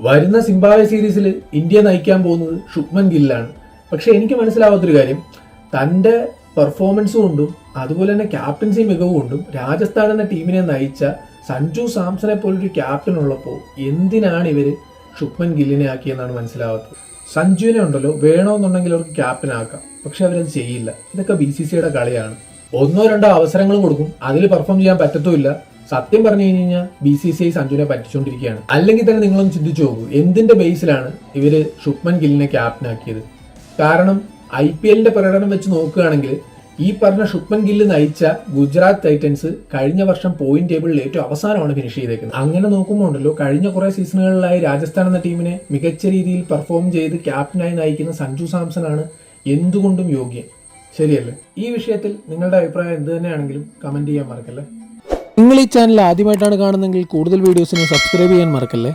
വരുന്ന സിംബാബ്വെ സീരീസിൽ ഇന്ത്യ നയിക്കാൻ പോകുന്നത് ശുഭ്മൻ ഗില്ലാണ്. പക്ഷെ എനിക്ക് മനസ്സിലാവാത്തൊരു കാര്യം. തന്റെ പെർഫോമൻസ് കൊണ്ടും അതുപോലെ തന്നെ ക്യാപ്റ്റൻസി മികവ് കൊണ്ടും രാജസ്ഥാൻ എന്ന ടീമിനെ നയിച്ച സഞ്ജു സാംസനെ പോലൊരു ക്യാപ്റ്റൻ ഉള്ളപ്പോൾ എന്തിനാണ് ഇവർ ശുഭ്മൻ ഗില്ലിനെ ആക്കിയെന്നാണ് മനസ്സിലാവാത്തത്? സഞ്ജുവിനെ ഉണ്ടല്ലോ വേണമെന്നുണ്ടെങ്കിൽ അവർക്ക് ക്യാപ്റ്റൻ ആക്കാം. പക്ഷെ അവരത് ചെയ്യില്ല. ഇതൊക്കെ ബി സി സിയുടെ കളിയാണ്. ഒന്നോ രണ്ടോ അവസരങ്ങൾ കൊടുക്കും. അതിൽ പെർഫോം ചെയ്യാൻ പറ്റത്തുമില്ല. സത്യം പറഞ്ഞു കഴിഞ്ഞ് കഴിഞ്ഞാൽ ബി സി സി ഐ സഞ്ജുവിനെ പറ്റിച്ചുകൊണ്ടിരിക്കുകയാണ് അല്ലെങ്കിൽ തന്നെ നിങ്ങളൊന്ന് ചിന്തിച്ചു നോക്കൂ എന്തിന്റെ ബേസിലാണ് ഇവർ ശുഭ്മൻ ഗില്ലിനെ ക്യാപ്റ്റൻ ആക്കിയത്? കാരണം ഐ പി എല്ലിന്റെ പ്രകടനം വെച്ച് നോക്കുകയാണെങ്കിൽ ഈ പറഞ്ഞ ശുഭ്മൻ ഗില്ല് നയിച്ച ഗുജറാത്ത് ടൈറ്റൻസ് കഴിഞ്ഞ വർഷം പോയിന്റ് ടേബിളിൽ ഏറ്റവും അവസാനമാണ് ഫിനിഷ് ചെയ്തേക്കുന്നത്. അങ്ങനെ നോക്കുമ്പോൾ ഉണ്ടല്ലോ കഴിഞ്ഞ കുറെ സീസണുകളിലായി രാജസ്ഥാൻ എന്ന ടീമിനെ മികച്ച രീതിയിൽ പെർഫോം ചെയ്ത് ക്യാപ്റ്റനായി നയിക്കുന്ന സഞ്ജു സാംസൺ ആണ് എന്തുകൊണ്ടും യോഗ്യൻ. ശരിയല്ലേ? ഈ വിഷയത്തിൽ നിങ്ങളുടെ അഭിപ്രായം എന്ത് തന്നെയാണെങ്കിലും കമന്റ് ചെയ്യാൻ മറക്കല്ലേ? നിങ്ങൾ ഈ ചാനൽ ആദ്യമായിട്ടാണ് കാണുന്നതെങ്കിൽ കൂടുതൽ വീഡിയോസിനെ സബ്സ്ക്രൈബ് ചെയ്യാൻ മറക്കല്ലേ?